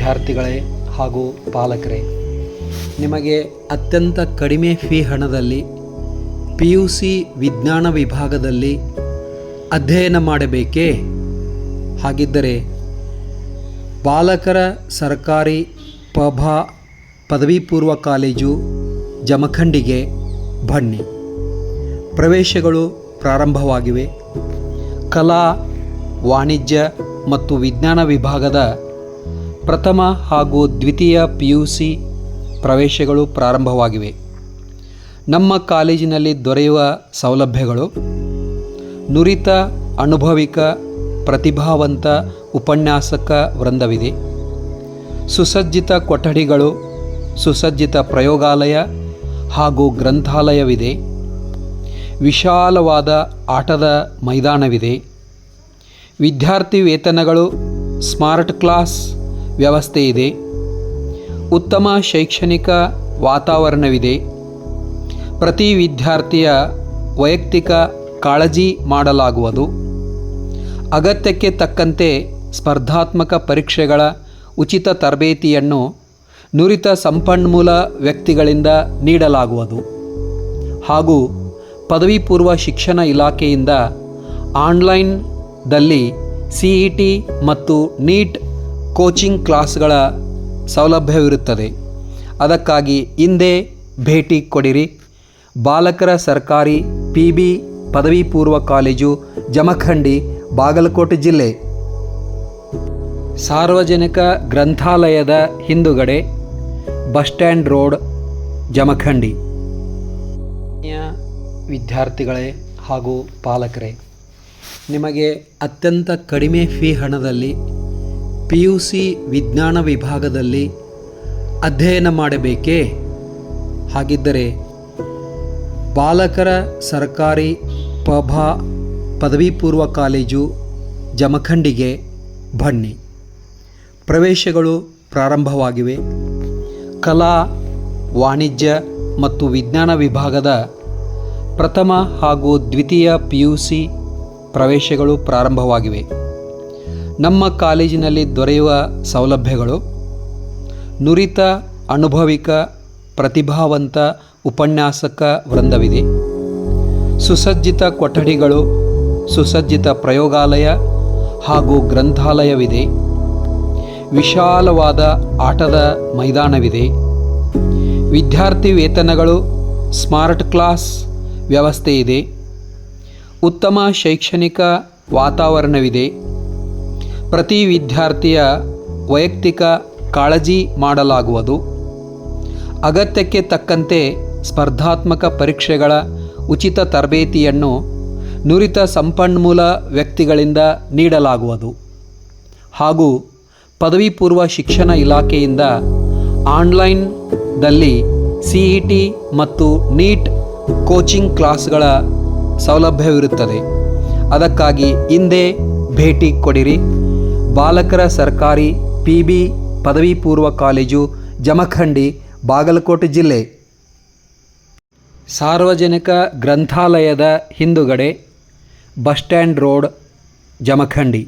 ವಿದ್ಯಾರ್ಥಿಗಳೇ ಹಾಗೂ ಪಾಲಕರೇ, ನಿಮಗೆ ಅತ್ಯಂತ ಕಡಿಮೆ ಫೀ ಹಣದಲ್ಲಿ ಪಿ ಯು ಸಿ ವಿಜ್ಞಾನ ವಿಭಾಗದಲ್ಲಿ ಅಧ್ಯಯನ ಮಾಡಬೇಕೇ? ಹಾಗಿದ್ದರೆ ಬಾಲಕರ ಸರ್ಕಾರಿ ಪಭಾ ಪದವಿ ಪೂರ್ವ ಕಾಲೇಜು ಜಮಖಂಡಿಗೆ ಬನ್ನಿ. ಪ್ರವೇಶಗಳು ಪ್ರಾರಂಭವಾಗಿವೆ. ಕಲಾ, ವಾಣಿಜ್ಯ ಮತ್ತು ವಿಜ್ಞಾನ ವಿಭಾಗದ ಪ್ರಥಮ ಹಾಗೂ ದ್ವಿತೀಯ ಪಿ ಯು ಸಿ ಪ್ರವೇಶಗಳು ಪ್ರಾರಂಭವಾಗಿವೆ. ನಮ್ಮ ಕಾಲೇಜಿನಲ್ಲಿ ದೊರೆಯುವ ಸೌಲಭ್ಯಗಳು ನುರಿತ, ಅನುಭವಿಕ, ಪ್ರತಿಭಾವಂತ ಉಪನ್ಯಾಸಕ ವೃಂದವಿದೆ. ಸುಸಜ್ಜಿತ ಕೊಠಡಿಗಳು, ಸುಸಜ್ಜಿತ ಪ್ರಯೋಗಾಲಯ ಹಾಗೂ ಗ್ರಂಥಾಲಯವಿದೆ. ವಿಶಾಲವಾದ ಆಟದ ಮೈದಾನವಿದೆ. ವಿದ್ಯಾರ್ಥಿ ವೇತನಗಳು, ಸ್ಮಾರ್ಟ್ ಕ್ಲಾಸ್ ವ್ಯವಸ್ಥೆ ಇದೆ. ಉತ್ತಮ ಶೈಕ್ಷಣಿಕ ವಾತಾವರಣವಿದೆ. ಪ್ರತಿ ವಿದ್ಯಾರ್ಥಿಯ ವೈಯಕ್ತಿಕ ಕಾಳಜಿ ಮಾಡಲಾಗುವುದು. ಅಗತ್ಯಕ್ಕೆ ತಕ್ಕಂತೆ ಸ್ಪರ್ಧಾತ್ಮಕ ಪರೀಕ್ಷೆಗಳ ಉಚಿತ ತರಬೇತಿಯನ್ನು ನುರಿತ ಸಂಪನ್ಮೂಲ ವ್ಯಕ್ತಿಗಳಿಂದ ನೀಡಲಾಗುವುದು. ಹಾಗೂ ಪದವಿ ಪೂರ್ವ ಶಿಕ್ಷಣ ಇಲಾಖೆಯಿಂದ ಆನ್ಲೈನ್ದಲ್ಲಿ ಸಿ ಇ ಟಿ ಮತ್ತು ನೀಟ್ ಕೋಚಿಂಗ್ ಕ್ಲಾಸ್ಗಳ ಸೌಲಭ್ಯವಿರುತ್ತದೆ. ಅದಕ್ಕಾಗಿ ಹಿಂದೆ ಭೇಟಿ ಕೊಡಿರಿ. ಬಾಲಕರ ಸರ್ಕಾರಿ ಪಿ ಬಿ ಪದವಿ ಪೂರ್ವ ಕಾಲೇಜು, ಜಮಖಂಡಿ, ಬಾಗಲಕೋಟೆ ಜಿಲ್ಲೆ. ಸಾರ್ವಜನಿಕ ಗ್ರಂಥಾಲಯದ ಹಿಂದುಗಡೆ ಬಸ್ ಸ್ಟ್ಯಾಂಡ್ ರೋಡ್, ಜಮಖಂಡಿ. ವಿದ್ಯಾರ್ಥಿಗಳೇ ಹಾಗೂ ಪಾಲಕರೇ, ನಿಮಗೆ ಅತ್ಯಂತ ಕಡಿಮೆ ಫೀ ಹಣದಲ್ಲಿ ಪಿ ಯು ಸಿ ವಿಜ್ಞಾನ ವಿಭಾಗದಲ್ಲಿ ಅಧ್ಯಯನ ಮಾಡಬೇಕೇ? ಹಾಗಿದ್ದರೆ ಬಾಲಕರ ಸರ್ಕಾರಿ ಪಭಾ ಪದವಿ ಪೂರ್ವ ಕಾಲೇಜು ಜಮಖಂಡಿಗೆ ಬನ್ನಿ. ಪ್ರವೇಶಗಳು ಪ್ರಾರಂಭವಾಗಿವೆ. ಕಲಾ, ವಾಣಿಜ್ಯ ಮತ್ತು ವಿಜ್ಞಾನ ವಿಭಾಗದ ಪ್ರಥಮ ಹಾಗೂ ದ್ವಿತೀಯ ಪಿ ಯು ಸಿ ಪ್ರವೇಶಗಳು ಪ್ರಾರಂಭವಾಗಿವೆ. ನಮ್ಮ ಕಾಲೇಜಿನಲ್ಲಿ ದೊರೆಯುವ ಸೌಲಭ್ಯಗಳು, ನುರಿತ, ಅನುಭವಿಕ, ಪ್ರತಿಭಾವಂತ, ಉಪನ್ಯಾಸಕ ವೃಂದವಿದೆ. ಸುಸಜ್ಜಿತ ಕೊಠಡಿಗಳು, ಸುಸಜ್ಜಿತ ಪ್ರಯೋಗಾಲಯ ಹಾಗೂ ಗ್ರಂಥಾಲಯವಿದೆ. ವಿಶಾಲವಾದ ಆಟದ ಮೈದಾನವಿದೆ. ವಿದ್ಯಾರ್ಥಿ ವೇತನಗಳು, ಸ್ಮಾರ್ಟ್ ಕ್ಲಾಸ್ ವ್ಯವಸ್ಥೆ ಇದೆ ಉತ್ತಮ ಶೈಕ್ಷಣಿಕ ವಾತಾವರಣವಿದೆ. ಪ್ರತಿ ವಿದ್ಯಾರ್ಥಿಯ ವೈಯಕ್ತಿಕ ಕಾಳಜಿ ಮಾಡಲಾಗುವುದು. ಅಗತ್ಯಕ್ಕೆ ತಕ್ಕಂತೆ ಸ್ಪರ್ಧಾತ್ಮಕ ಪರೀಕ್ಷೆಗಳ ಉಚಿತ ತರಬೇತಿಯನ್ನು ನುರಿತ ಸಂಪನ್ಮೂಲ ವ್ಯಕ್ತಿಗಳಿಂದ ನೀಡಲಾಗುವುದು. ಹಾಗೂ ಪದವಿ ಪೂರ್ವ ಶಿಕ್ಷಣ ಇಲಾಖೆಯಿಂದ ಆನ್ಲೈನ್ದಲ್ಲಿ ಸಿ ಇ ಟಿ ಮತ್ತು ನೀಟ್ ಕೋಚಿಂಗ್ ಕ್ಲಾಸ್ಗಳ ಸೌಲಭ್ಯವಿರುತ್ತದೆ. ಅದಕ್ಕಾಗಿ ಹಿಂದೆ ಭೇಟಿ ಕೊಡಿರಿ. ಬಾಲಕರ ಸರ್ಕಾರಿ ಪಿ ಬಿ ಪದವಿ ಪೂರ್ವ ಕಾಲೇಜು, ಜಮಖಂಡಿ, ಬಾಗಲಕೋಟೆ ಜಿಲ್ಲೆ. ಸಾರ್ವಜನಿಕ ಗ್ರಂಥಾಲಯದ ಹಿಂದುಗಡೆ ಬಸ್ ಸ್ಟ್ಯಾಂಡ್ ರೋಡ್, ಜಮಖಂಡಿ.